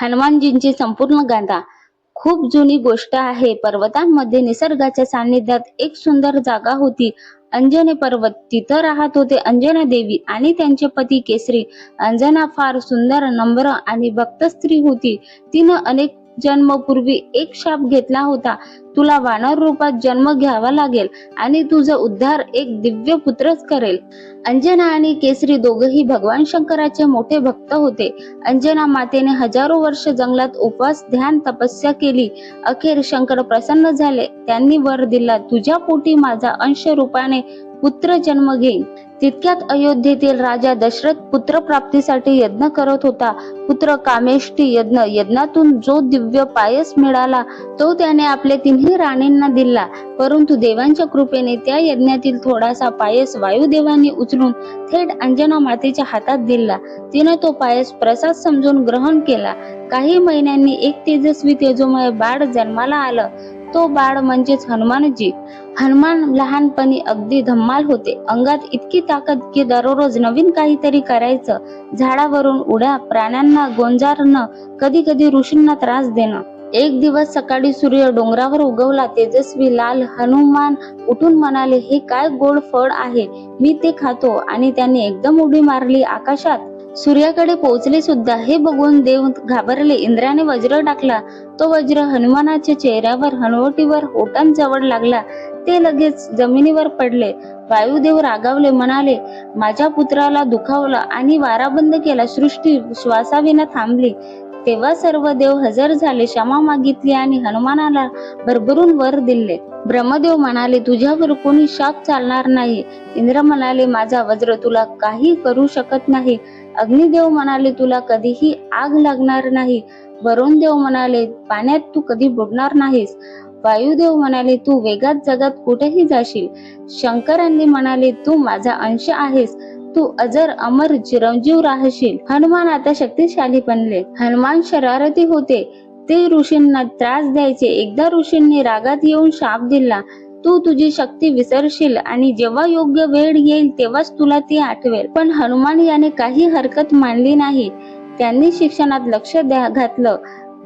हनुमानजींची संपूर्ण गाथा. खूप जुनी गोष्ट आहे. पर्वतांमध्ये निसर्गाच्या सान्निध्यात एक सुंदर जागा होती. अंजने पर्वत. तिथं राहत होते अंजना देवी आणि त्यांचे पती केसरी. अंजना फार सुंदर नम्र आणि भक्त स्त्री होती. तिनं अनेक जन्मपूर्वी एक शाप घेतला होता. तुला वानर रूपात जन्म घ्यावा लागेल आणि तुझा उद्धार एक दिव्य पुत्रच करेल. अंजना आणि केसरी दोघही भगवान शंकराचे मोठे भक्त होते. अंजना मातेने हजारो वर्ष जंगलात उपवास ध्यान तपस्या केली. अखेर शंकर प्रसन्न झाले. त्यांनी वर दिला तुझ्या पोटी माझा अंश रूपाने पुत्र जन्म घेईन. तितक्यात अयोध्येतील राजा दशरथ पुत्र प्राप्तीसाठी यज्ञ करत होता. पुत्र कामेष्टी यज्ञ यज्ञातून जो दिव्य पायस मिळाला तो त्याने आपल्या तिन्ही राणींना दिला. परंतु देवांच्या कृपेने त्या यज्ञातील थोडासा पायस वायुदेवांनी उचलून थेट अंजना मातेच्या हातात दिला. तिने तो पायस प्रसाद समजून ग्रहण केला. काही महिन्यांनी एक तेजस्वी तेजोमय बाळ जन्माला आलं. तो बाळ म्हणजेच हनुमानजी. हनुमान लहानपणी अगदी धम्माल होते. अंगात इतकी ताकद की दररोज नवीन काहीतरी करायचं. झाडावरून उड्या प्राण्यांना गोंजारणं कधी कधी ऋषींना त्रास देणं. एक दिवस सकाळी सूर्य डोंगरावर उगवला तेजस्वी लाल हनुमान उठून म्हणाले हे काय गोड फळ आहे. मी ते खातो. आणि त्यांनी एकदम उडी मारली आकाशात. सूर्याकडे पोहोचले सुद्धा हे बघून देव घाबरले. इंद्राने वज्र टाकला. तो वज्र हनुमानाच्या चेहऱ्यावर हनुवटीवर ओटांजवळ लागला. ते लगेच जमिनीवर पडले. वायुदेव रागावले म्हणाले माझ्या पुत्राला दुखावलं आणि वारा बंद केला. सृष्टी श्वासाविना थांबली. तेव्हा सर्व देव हजर झाले क्षमा मागितली आणि हनुमानाला भरभरून वर दिले. ब्रह्मदेव म्हणाले तुझ्यावर कोणी शाप चालणार नाही. इंद्र म्हणाले माझा वज्र तुला काही करू शकत नाही. अग्निदेव म्हणाले तुला कधीही आग लागणार नाही. वरुण देव म्हणाले पाण्यात तू कधी बुडणार नाहीस. वायुदेव म्हणाले तू वेगात जगात कुठेही जाशील. शंकरांनी म्हणाले तू माझा अंश आहेस. तू अजर अमर चिरंजीव राहशील. हनुमान आता शक्तिशाली बनले. हनुमान शरारती होते. ते ऋषींना त्रास द्यायचे. एकदा ऋषींनी रागात येऊन शाप दिला. तू तुझी शक्ती विसरशील आणि जेव्हा योग्य वेळ येईल तेव्हाच तुला ती आठवेल. पण हनुमान याने काही हरकत मानली नाही. त्यांनी शिक्षणात लक्ष द्या घातलं.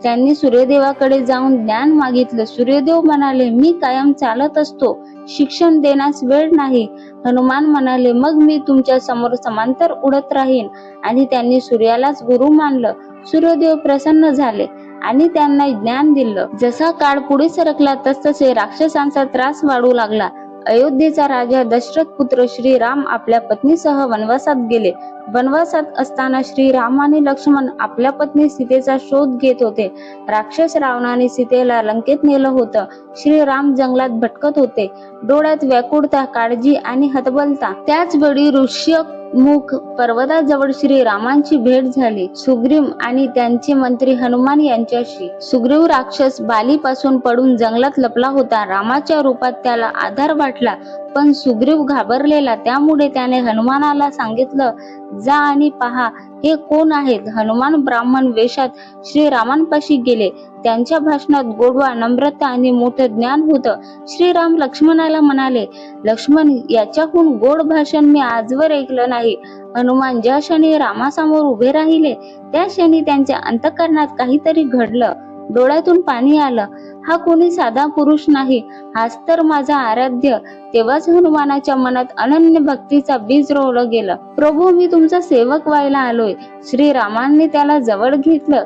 त्यांनी सूर्यदेवाकडे जाऊन ज्ञान मागितलं. सूर्यदेव म्हणाले मी कायम चालत असतो. शिक्षण देण्यास वेळ नाही. हनुमान म्हणाले मग मी तुमच्यासमोर समांतर उडत राहीन. आणि त्यांनी सूर्यालाच गुरु मानलं. सूर्यदेव प्रसन्न झाले आणि त्यांना ज्ञान दिलं. जसा काळ पुढे सरकला तसतसे राक्षसांचा त्रास वाढू लागला. अयोध्येचा राजा दशरथ पुत्र श्रीराम आपल्या पत्नीसह वनवासात गेले. वनवासात असताना श्री राम आणि लक्ष्मण आपल्या पत्नी सीतेचा शोध घेत होते. राक्षस रावणाने सीतेला लंकेत नेलं होतं. श्री राम जंगलात भटकत होते. डोळ्यात व्याकुळता काळजी आणि हतबलता. त्याच वेळी ऋष्य मुख पर्वताजवळ श्रीरामांची भेट झाली. सुग्रीव आणि त्यांचे मंत्री हनुमान यांच्याशी. सुग्रीव राक्षस बालीपासून पडून जंगलात लपला होता. रामाच्या रूपात त्याला आधार वाटला. पण सुग्रीव घाबरलेला. त्यामुळे त्याने हनुमानाला सांगितलं जा आणि पहा हे कोण आहेत? हनुमान ब्राह्मण वेशात श्रीरामांपाशी गेले. त्यांच्या भाषणात गोडवा नम्रता आणि मोठं ज्ञान होतं. श्रीराम लक्ष्मणाला म्हणाले लक्ष्मण याच्याहून गोड भाषण मी आजवर ऐकलं नाही. हनुमान ज्या क्षणी रामासमोर उभे राहिले त्या क्षणी त्यांच्या अंतकरणात काहीतरी घडलं. डोळ्यातून पाणी आलं. हा कोणी साधा पुरुष नाही. हाच तर माझा आराध्य. तेव्हाच हनुमानाच्या मनात अनन्य भक्तीचा बीज रोवलं गेलं. प्रभू मी तुमचा सेवक व्हायला आलोय. श्री रामांनी त्याला जवळ घेतलं.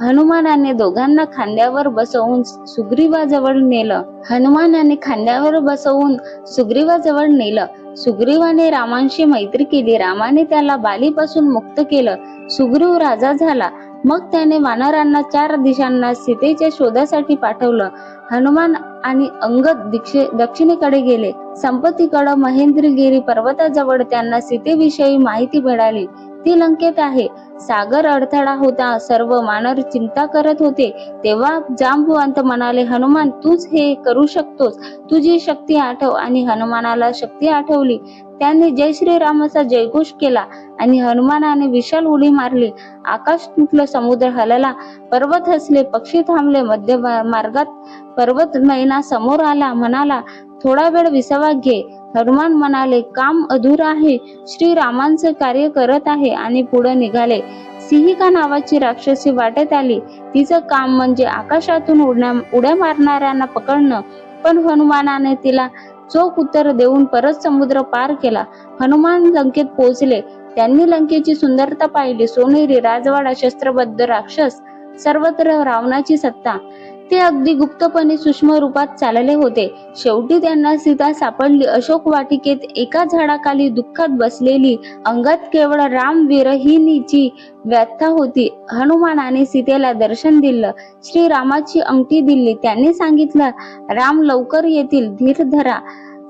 हनुमानाने दोघांना खांद्यावर बसवून सुग्रीवाजवळ नेलं. हनुमानाने खांद्यावर बसवून सुग्रीवाजवळ नेलं. सुग्रीवाने रामांशी मैत्री केली. रामाने त्याला बालीपासून मुक्त केलं. सुग्रीव राजा झाला. मग त्याने वानरांना चार दिशांना सीतेच्या शोधासाठी पाठवलं. हनुमान आणि अंगद दिक्षे दक्षिणेकडे गेले. संपत्तीकडे महेंद्रगिरी पर्वताजवळ त्यांना सीतेविषयी माहिती मिळाली. किती लंकेत आहे. सागर अडथळा होता. सर्व मानर चिंता करत होते. तेव्हा जांबुवंत म्हणाले हनुमान तूच हे करू शकतोस. तुझी शक्ती आठव. आणि हनुमानाला शक्ती आठवली. त्याने जय श्रीरामाचा जयघोष केला आणि हनुमानाने विशाल उडी मारली. आकाश तुटलं समुद्र हलला. पर्वत हसले पक्षी थांबले. मध्य मार्गात पर्वत मैना समोर आला म्हणाला थोडा वेळ विसावा घे. हनुमान म्हणाले काम अधूर आहे. श्री रामांचे कार्य करत आहे आणि पुढे निघाले. सिहिका नावाची राक्षसी वाटत आली. तिचं काम म्हणजे आकाशातून उड्या उड्या मारणाऱ्यांना पकडणं. पण हनुमानाने तिला चोख उत्तर देऊन परत समुद्र पार केला. हनुमान लंकेत पोहोचले. त्यांनी लंकेची सुंदरता पाहिली. सोनेरी राजवाडा शस्त्रबद्ध राक्षस सर्वत्र रावणाची सत्ता. ते अगदी गुप्तपणे सूक्ष्म रूपात चालले होते. शेवटी त्यांना सीता सापडली. अशोक वाटिकेत एका झाडाखाली दुःखात बसलेली अंगात केवळ राम विरहिणीची व्यथा होती. हनुमानाने सीतेला दर्शन दिलं. श्री रामाची अंगठी दिली. त्यांनी सांगितलं राम लवकर येतील. धीर धरा.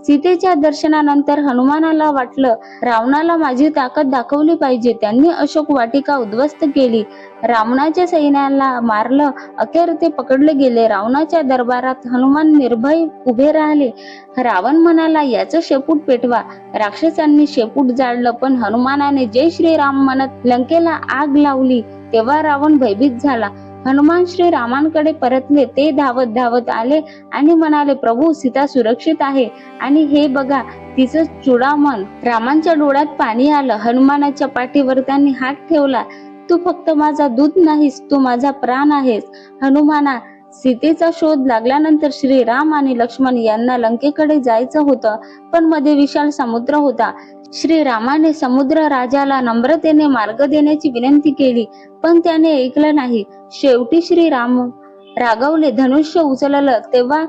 सीतेच्या दर्शनानंतर हनुमानाला वाटलं रावणाला माझी ताकद दाखवली पाहिजे. त्यांनी अशोक वाटिका उद्ध्वस्त केली. रावणाच्या सैन्याला मारलं अखेर ते पकडले गेले. रावणाच्या दरबारात हनुमान निर्भय उभे राहिले. रावण म्हणाला याचं शेपूट पेटवा. राक्षसांनी शेपूट जाळलं पण हनुमानाने जय श्रीराम म्हणत लंकेला आग लावली. तेव्हा रावण भयभीत झाला. हनुमान श्री रामांकडे परतले ते धावत धावत आले आणि म्हणाले प्रभू सीता सुरक्षित आहे. आणि हे बघा तिचं चुडामन रामांच्या डोळ्यात पाणी आलं हनुमानाच्या पाठीवर त्यांनी हात ठेवला तू फक्त माझा दूत नाहीस तू माझा प्राण आहेस. हनुमाना सीतेचा शोध लागल्यानंतर श्री राम आणि लक्ष्मण यांना लंकेकडे जायचं होतं पण मध्ये विशाल समुद्र होता. श्रीरामाने समुद्र राजाला नम्रतेने मार्ग देण्याची विनंती केली पण त्याने ऐकलं नाही. शेवटी श्री राम रागवले धनुष्य उचललं तेव्हा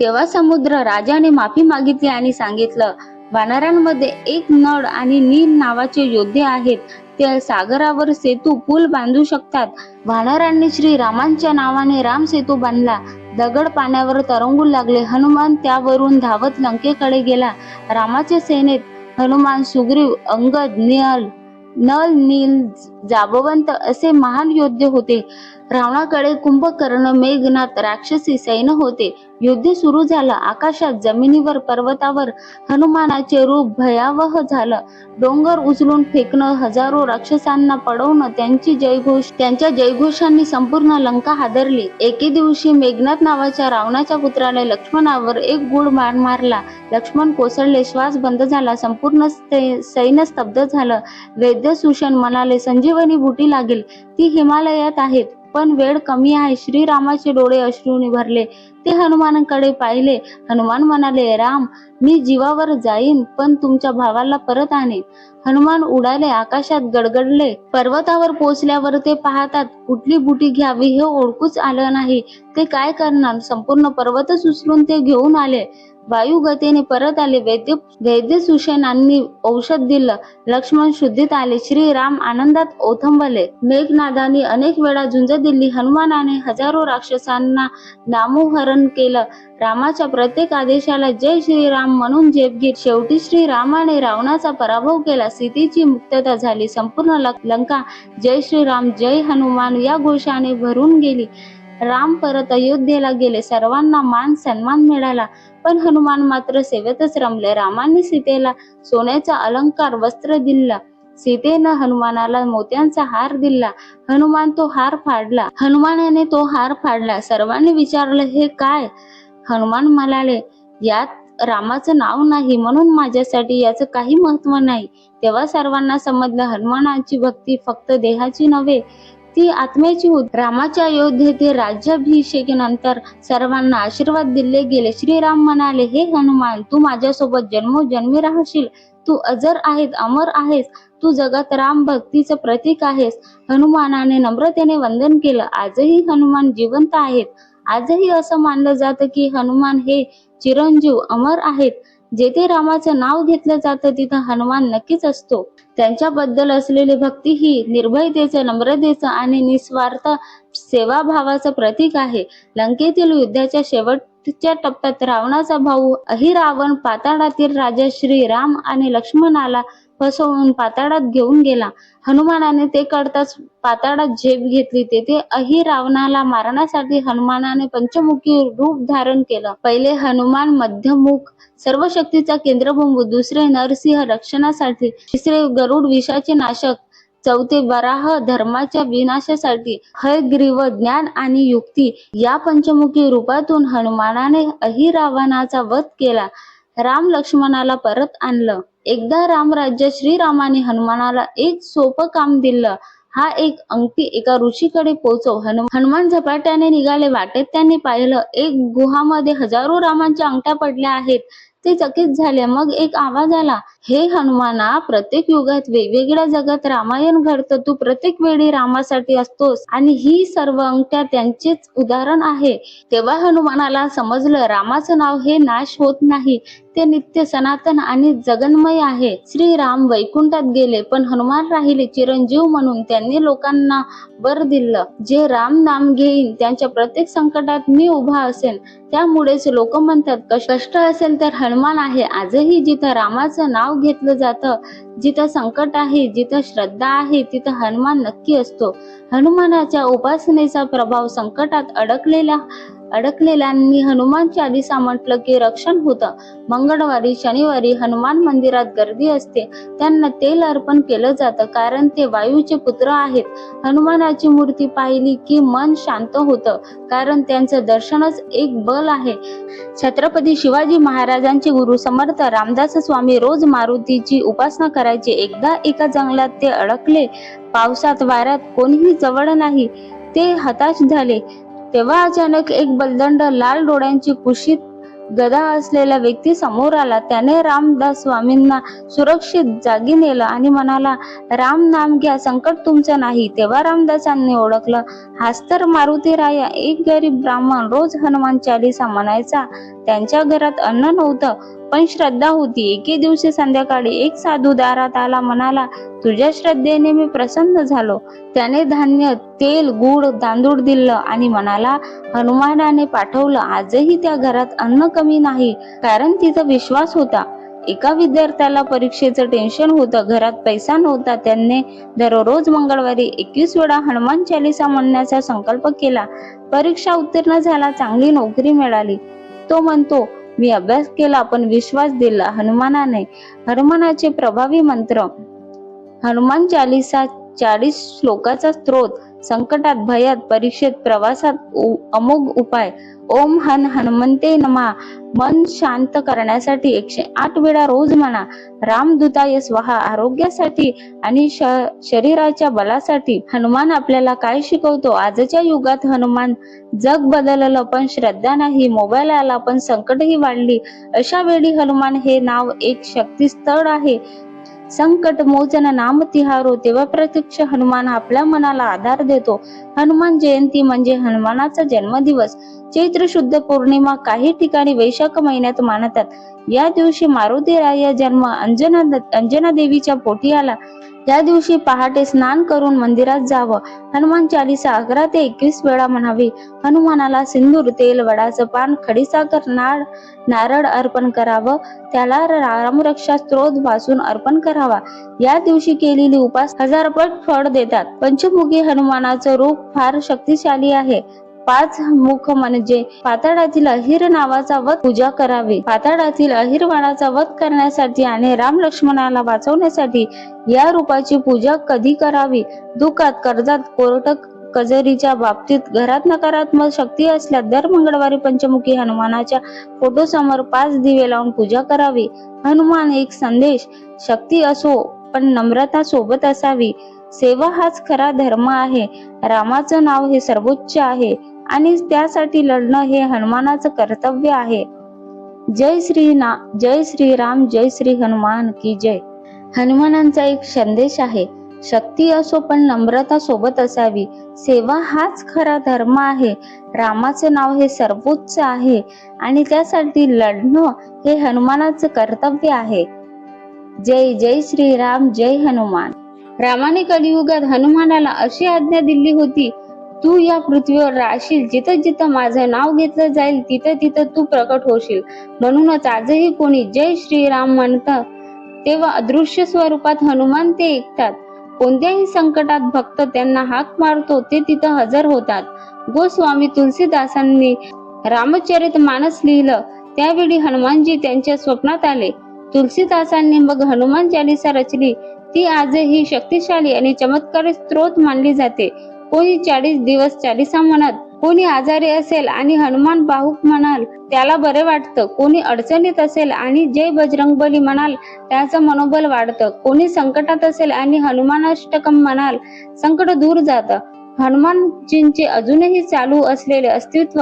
तेव्हा समुद्र राजाने माफी मागितली आणि सांगितलं वानरांमध्ये एक नळ आणि नील नावाचे योद्धे आहेत. ते सागरावर सेतू पूल बांधू शकतात. वानरांनी श्री रामांच्या नावाने राम सेतू बांधला. दगड पाण्यावर तरंगू लागले. हनुमान त्यावरून धावत लंकेकडे गेला. रामाच्या सेनेत हनुमान सुग्रीव अंगद नियल नल नील जाबवंत असे महान योद्धे होते. रावणाकडे कुंभकर्ण मेघनाथ राक्षसी सैन्य होते. युद्ध सुरू झालं. आकाशात जमिनीवर पर्वतावर हनुमानाचे रूप भयावह झालं. डोंगर उचलून फेकणं हजारो राक्षसांना पडवणं त्यांची जयघोष त्यांच्या जयघोषांनी संपूर्ण लंका हादरली. एके दिवशी मेघनाथ नावाच्या रावणाच्या पुत्राने लक्ष्मणावर एक गुळ मार मारला. लक्ष्मण कोसळले. श्वास बंद झाला. संपूर्ण सैन्य स्तब्ध झालं. वैद्य सुषण म्हणाले संजीवनी बुटी लागेल. ती हिमालयात आहेत. पण वेळ कमी आहे. श्रीरामाचे डोळे अश्रूने भरले. ते हनुमानाकडे पाहिले. हनुमान म्हणाले राम मी जीवावर जाईन पण तुमच्या भावाला परत आणेन. हनुमान उडाले आकाशात गडगडले. पर्वतावर पोहोचल्यावर ते पाहतात कुठली बुटी घ्यावी हे ओळखूच आलं नाही. ते काय करणार? संपूर्ण पर्वतच उचलून ते घेऊन आले. वायू गतीने परत आले. वैद्य वैद्य सुषेनांनी औषध दिलं. लक्ष्मण शुद्धीत आले. श्रीराम आनंदात ओथंबले. मेघनादानी अनेक वेळा झुंज दिली. हनुमानाने हजारो राक्षसांना नामोहरण केलं. रामाच्या प्रत्येक आदेशाला जय श्रीराम म्हणून झेप घेत शेवटी श्रीरामाने रावणाचा पराभव केला. सीतेची मुक्तता झाली. संपूर्ण लंका जय श्रीराम जय हनुमान या घोषाने भरून गेली. राम परत अयोध्येला गेले. सर्वांना मान सन्मान मिळाला. पण हनुमान मात्र सेवेतच रमले. रामाने सीतेला सोन्याचा अलंकार वस्त्र दिला. सीतेनं हनुमानाला मोत्यांचा हार दिला. हनुमान तो हार फाडला. हनुमानाने तो हार फाडला. सर्वांनी विचारलं हे काय? हनुमान म्हणाले यात रामाचं नाव नाही म्हणून माझ्यासाठी याचं काही महत्त्व नाही. तेव्हा सर्वांना समजलं हनुमानाची भक्ती फक्त देहाची नव्हे ती आत्म्याची होती. रामाच्या अयोध्येतील राज्याभिषेकानंतर सर्वांना आशीर्वाद दिले गेले. श्रीराम म्हणाले हे हनुमान तू माझ्यासोबत जन्मोजन्मी राहशील. तू अजर आहेस अमर आहेस. तू जगात राम भक्तीचं प्रतीक आहेस. हनुमानाने नम्रतेने वंदन केलं. आजही हनुमान जिवंत आहेत. आजही असं मानलं जातं की हनुमान हे चिरंजीव अमर आहेत. जेथे रामाचं नाव घेतलं जातं तिथं हनुमान नक्कीच असतो. त्यांच्याबद्दल असलेली भक्ती ही निर्भयतेचं नम्रतेचं आणि निस्वार्थ सेवाभावाचं प्रतीक आहे. लंकेतील युद्धाच्या शेवटच्या टप्प्यात रावणाचा भाऊ अहिरावण पाताळातील राजा श्री राम आणि लक्ष्मणाला फसवून पाताळात घेऊन गेला. हनुमानाने ते कळताच पाताळात झेप घेतली तेथे अहिरावणाला मारण्यासाठी हनुमानाने पंचमुखी रूप धारण केलं. पहिले हनुमान मध्यमुख सर्व शक्तीचा केंद्रबिंदू दुसरे नरसिंह रक्षणासाठी तिसरे गरुड विषाचे नाशक चौथे वराह धर्माच्या विनाशासाठी हयग्रीव ज्ञान आणि युक्ती या पंचमुखी रूपातून हनुमानाने अहिरावणाचा वध केला. राम लक्ष्मणाला परत आणलं. एकदा रामराज्य श्रीरामाने हनुमानाला एक सोपं काम दिलं. हा एक अंगठी एका ऋषीकडे पोहोचव हनु हनुमान झपाट्याने निघाले. वाटेत त्यांनी पाहिलं एक गुहामध्ये हजारो रामांच्या अंगठ्या पडल्या आहेत. ते चकित झाले. मग एक आवाज आला हे हनुमाना प्रत्येक युगात वेगवेगळ्या जगात रामायण घडतं. तू प्रत्येक वेळी रामासाठी असतोस आणि ही सर्व अंगठ्या त्यांचेच उदाहरण आहे. तेव्हा हनुमानाला समजलं रामाचं नाव हे नाश होत नाही. ते नित्य सनातन आणि जगन्मय आहे. श्रीराम वैकुंठात गेले पण हनुमान राहिले चिरंजीव म्हणून त्यांनी लोकांना बर दिलं. जे राम नाम घेईन त्यांच्या प्रत्येक संकटात मी उभा असेन. त्यामुळेच लोक म्हणतात कष्ट असेल तर हनुमान आहे. आजही जिथं रामाचं नाव घेतलं जातं जिथं संकट आहे जिथं श्रद्धा आहे तिथं हनुमान नक्की असतो. हनुमानाच्या उपासनेचा प्रभाव संकटात अडकलेला अडकलेल्यांनी हनुमान चालिसा म्हटलं की रक्षण होतं. मंगळवारी शनिवारी हनुमान मंदिरात गर्दी असते. त्यांना तेल अर्पण केलं जातं कारण ते वायूचे पुत्र आहेत. हनुमानाची मूर्ती पाहिली की मन शांत होतं कारण त्यांचं दर्शनच एक बल आहे. छत्रपती शिवाजी महाराजांचे गुरु समर्थ रामदास स्वामी रोज मारुतीची उपासना करायचे. एकदा एका जंगलात ते अडकले पावसात वाऱ्यात कोणीही जवळ नाही. ते हताश झाले. तेव्हा अचानक एक बलदंड लाल डोळ्यांची कुशीत गदा असलेला व्यक्ती समोर आला. त्याने रामदास स्वामींना सुरक्षित जागी नेलं आणि म्हणाला राम नाम घ्या संकट तुमचं नाही. तेव्हा रामदासांनी ओळखलं हास्तर मारुती राया एक गरीब ब्राह्मण रोज हनुमान चालिसा म्हणायचा. त्यांच्या घरात अन्न नव्हतं पण श्रद्धा होती. एके दिवशी संध्याकाळी एक साधू दारात आला म्हणाला तुझ्या श्रद्धेने मी प्रसन्न झालो. त्याने धान्य तेल गुड तांदूळ दिलं आणि म्हणाला हनुमानाने पाठवलं. आजही त्या घरात अन्न कमी नाही कारण तिचा विश्वास होता. एका विद्यार्थ्याला परीक्षेचं टेन्शन होतं घरात पैसा नव्हता. त्यांनी दररोज मंगळवारी एकवीस वेळा हनुमान चालिसा म्हणण्याचा संकल्प केला. परीक्षा उत्तीर्ण झाला चांगली नोकरी मिळाली. तो म्हणतो मी अभ्यास केला पण विश्वास दिला हनुमानाने. हनुमानाचे प्रभावी मंत्र. हनुमान चालिसा चाळीस श्लोकाचा स्त्रोत संकटात भयात परीक्षेत प्रवासात अमोघ उपाय. ओम हन हनुमंते नमा. मन शांत करण्यासाठी एकशे आठ वेळा रोज म्हणा. रामदूताय स्वहा. आरोग्यासाठी आणि शरीराच्या बलासाठी हनुमान आपल्याला काय शिकवतो? आजच्या युगात हनुमान जग बदललं पण श्रद्धा नाही. मोबाईल आला पण संकटही वाढली. अशा वेळी हनुमान हे नाव एक शक्तीस्थळ आहे. संकट मोचन नामतिहारो तेव्हा प्रत्यक्ष हनुमान आपल्या मनाला आधार देतो. हनुमान जयंती म्हणजे हनुमानाचा जन्मदिवस. चैत्र शुद्ध पौर्णिमा काही ठिकाणी वैशाख महिन्यात मानतात. या दिवशी मारुती राय जन्म अंजना अंजना देवीच्या पोटी आला. या दिवशी पहाटे स्नान करून मंदिरात जावं. हनुमान चालिसा अकरा ते एकवीस वेळा म्हणावी. हनुमानाला सिंदूर तेल वडाचं पान खडीसाखर नाळ नारळ अर्पण करावं. त्याला रामरक्षा स्त्रोत वाचून अर्पण करावा. या दिवशी केलेली उपास हजारपट फळ देतात. पंचमुखी हनुमानाचं रूप फार शक्तिशाली आहे. पाच मुख म्हणजे पाताळातील अहिर नावाचा वध पूजा करावी. पाताळातील अहिरवाणाचा वध करण्यासाठी आणि राम लक्ष्मणाला वाचवण्यासाठी या रूपाची पूजा कधी करावी? दुःखात कर्जात कोरटक कजरीच्या बाबतीत घरात नकारात्मक शक्ती असल्या दर मंगळवारी पंचमुखी हनुमानाच्या फोटो समोर पाच दिवे लावून पूजा करावी. हनुमान एक संदेश शक्ती असो पण नम्रता सोबत असावी. सेवा हाच खरा धर्म आहे. रामाचं नाव हे सर्वोच्च आहे. आणि त्यासाठी लढणं हे हनुमानाचं कर्तव्य आहे. जय श्री ना जय श्री राम जय श्री हनुमान की जय. हनुमानांचा एक संदेश आहे शक्ती असो पण नम्रता सोबत असावी. सेवा हाच खरा धर्म आहे. रामाचं नाव हे सर्वोच्च आहे आणि त्यासाठी लढणं हे हनुमानाचं कर्तव्य आहे. जय जय श्री राम जय हनुमान. रामाने कलियुगात हनुमानाला अशी आज्ञा दिली होती तू या पृथ्वीवर राहशील जिथं जिथं माझं नाव घेतलं जाईल तिथं तिथं तू प्रकट होशील. म्हणूनच आजही कोणी जय श्रीराम म्हणतं तेव्हा अदृश्य स्वरूपात हनुमान ते ऐकतात. कोणत्याही संकटात भक्त त्यांना हाक मारतो ते तिथं हजर होतात. गोस्वामी तुलसीदासांनी रामचरित मानस लिहिलं त्यावेळी हनुमानजी त्यांच्या स्वप्नात आले. तुलसीदासांनी मग हनुमान चालिसा रचली. ती आजही शक्तिशाली आणि चमत्कारी स्त्रोत मानली जाते. कोणी चाळीस दिवस चालीसा म्हणत कोणी आजारी असेल आणि हनुमान बाहुक म्हणाल त्याला बरे वाटतं. कोणी अडचणीत असेल आणि जय बजरंगबली म्हणाल त्याचं मनोबल वाढतं. कोणी संकटात असेल आणि हनुमानाष्टकम म्हणाल संकट दूर जातं. हनुमानजींचे अजूनही चालू असलेले अस्तित्व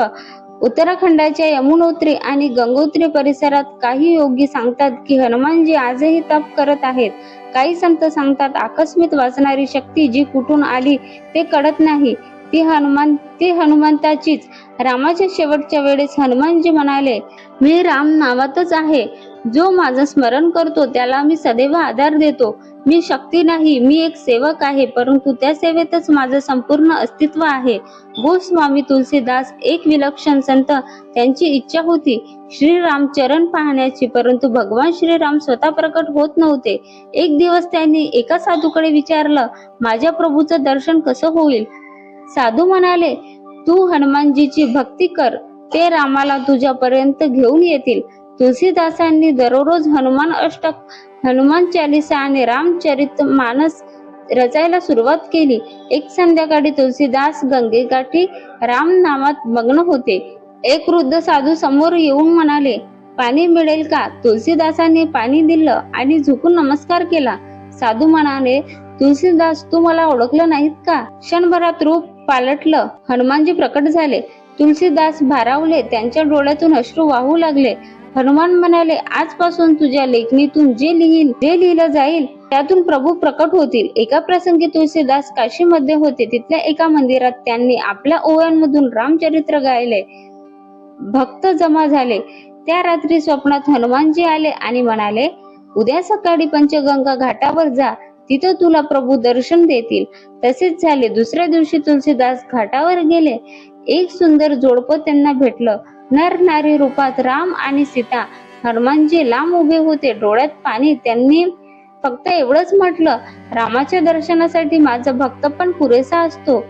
उत्तराखंडाच्या यमुनोत्री आणि गंगोत्री परिसरात काही योगी सांगतात की हनुमानजी आजही तप करत आहेत. काही संत सांगतात आकस्मित वाचणारी शक्ती जी कुठून आली ते कळत नाही. ती हनुमान ती हनुमंताचीच. रामाच्या शेवटच्या वेळेस हनुमानजी म्हणाले मी राम नावातच आहे. जो माझं स्मरण करतो त्याला मी सदैव आधार देतो. मी शक्ती नाही मी एक सेवक आहे परंतु त्या सेवेतच माझं संपूर्ण अस्तित्व आहे. गोस्वामी तुलसीदास एक विलक्षण संत. त्यांची इच्छा होती श्रीराम चरण पाहण्याची परंतु भगवान श्रीराम स्वतः प्रकट होत नव्हते. एक दिवस त्यांनी एका साधूकडे विचारलं माझ्या प्रभूचं दर्शन कसं होईल? साधू म्हणाले तू हनुमानजीची भक्ती कर. ते रामाला तुझ्यापर्यंत घेऊन येतील. तुलसीदासांनी दररोज हनुमान अष्टक हनुमान चालिसा आणि रामचरित मानस रचायला सुरुवात केली. एक संध्याकाळी तुलसीदास गंगेकाठी राम नामात मग्न होते. एक वृद्ध साधू समोर येऊन म्हणाले पाणी मिळेल का तुलसीदासांनी पाणी दिलं आणि झुकून नमस्कार केला. साधू म्हणाले तुलसीदास तू मला ओळखलं नाहीत का? क्षणभरात रूप पालटलं. हनुमानजी प्रकट झाले. तुलसीदास भारावले. त्यांच्या डोळ्यातून अश्रू वाहू लागले. हनुमान म्हणाले आजपासून तुझ्या लेखणीतून जे लिहिल जे लिहिलं जाईल त्यातून प्रभू प्रकट होतील. एका प्रसंगी तुलसीदास काशीमध्ये होते. तिथल्या एका मंदिरात त्यांनी आपल्या ओव्यांमधून रामचरित्र गायले. भक्त जमा झाले. त्या रात्री स्वप्नात हनुमानजी आले आणि म्हणाले उद्या सकाळी पंचगंगा घाटावर जा. तिथं तुला प्रभू दर्शन देतील. तसेच झाले. दुसऱ्या दिवशी तुलसीदास घाटावर गेले. एक सुंदर जोडपं त्यांना भेटलं. नर नारी रूपात राम आणि सीता. हनुमानजी लांब उभे होते. डोळ्यात पाणी. त्यांनी फक्त एवढंच म्हटलं रामाच्या दर्शनासाठी माझा भक्त पण पुरेसा असतो.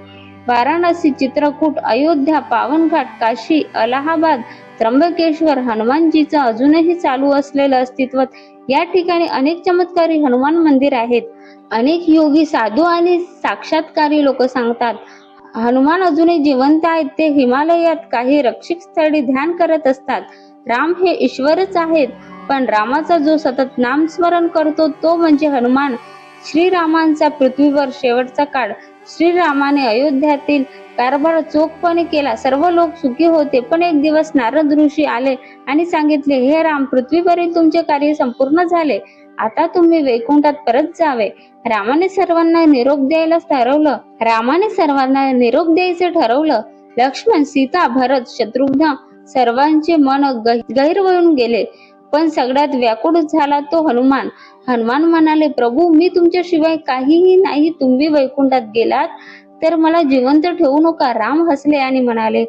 वाराणसी चित्रकूट अयोध्या पावनघाट काशी अलाहाबाद त्र्यंबकेश्वर हनुमानजीचं अजूनही चालू असलेलं अस्तित्व या ठिकाणी अनेक चमत्कारी हनुमान मंदिर आहेत. अनेक योगी साधू आणि साक्षात्कारी लोक सांगतात हनुमान अजूनही जिवंत आहेत. ते हिमालयात काही रक्षित स्थळी ध्यान करत असतात. राम हे ईश्वरच आहेत. पण रामाचा जो सतत नामस्मरण करतो तो म्हणजे हनुमान. श्रीरामांचा पृथ्वीवर शेवटचा काळ. श्रीरामाने अयोध्यातील कारभार चोखपणे केला. सर्व लोक सुखी होते. पण एक दिवस नारद ऋषी आले आणि सांगितले हे राम पृथ्वीवरील तुमचे कार्य संपूर्ण झाले. आता तुम्ही वैकुंठात परत जावे. रामाने सर्वांना निरोप द्यायला ठरवलं. रामाने सर्वांना निरोप द्यायचे ठरवलं. लक्ष्मण सीता भरत शत्रुघ्न सर्वांचे मन गहि- गहिरवळून गेले. पण सगळ्यात व्याकुळ झाला तो हनुमान. हनुमान म्हणाले प्रभू मी तुमच्याशिवाय काहीही नाही. तुम्ही वैकुंठात गेलात तर मला जिवंत ठेवू नका. राम हसले आणि म्हणाले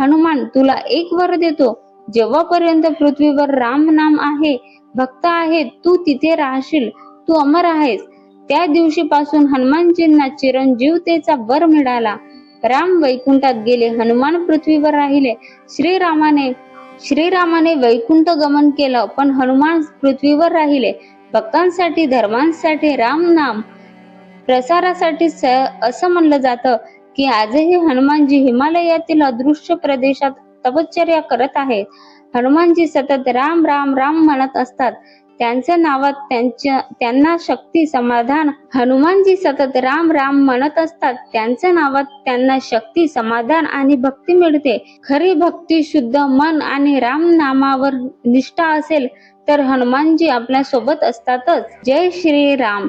हनुमान तुला एक वर देतो. जेव्हापर्यंत पृथ्वीवर राम नाम आहे भक्त आहेत तू तिथे राहशील. तू अमर आहेस. त्या दिवशीपासून हनुमानजींना चिरंजीवतेचा वर मिळाला. राम वैकुंठात गेले. हनुमान पृथ्वीवर राहिले. श्रीरामाने श्रीरामाने वैकुंठ गमन केलं पण हनुमान पृथ्वीवर राहिले. भक्तांसाठी धर्मांसाठी राम नाम प्रसारासाठी असं म्हणलं जातं की आजही हनुमानजी हिमालयातील अदृश्य प्रदेशात तपश्चर्या करत आहेत. हनुमानजी सतत राम राम राम म्हणत असतात. त्यांच्या नावात त्यांच्या त्यांना शक्ती समाधान हनुमानजी सतत राम राम म्हणत असतात. त्यांच्या नावात त्यांना शक्ती समाधान आणि भक्ती मिळते. खरी भक्ती शुद्ध मन आणि राम नामावर निष्ठा असेल तर हनुमानजी आपल्यासोबत असतातच. जय श्री राम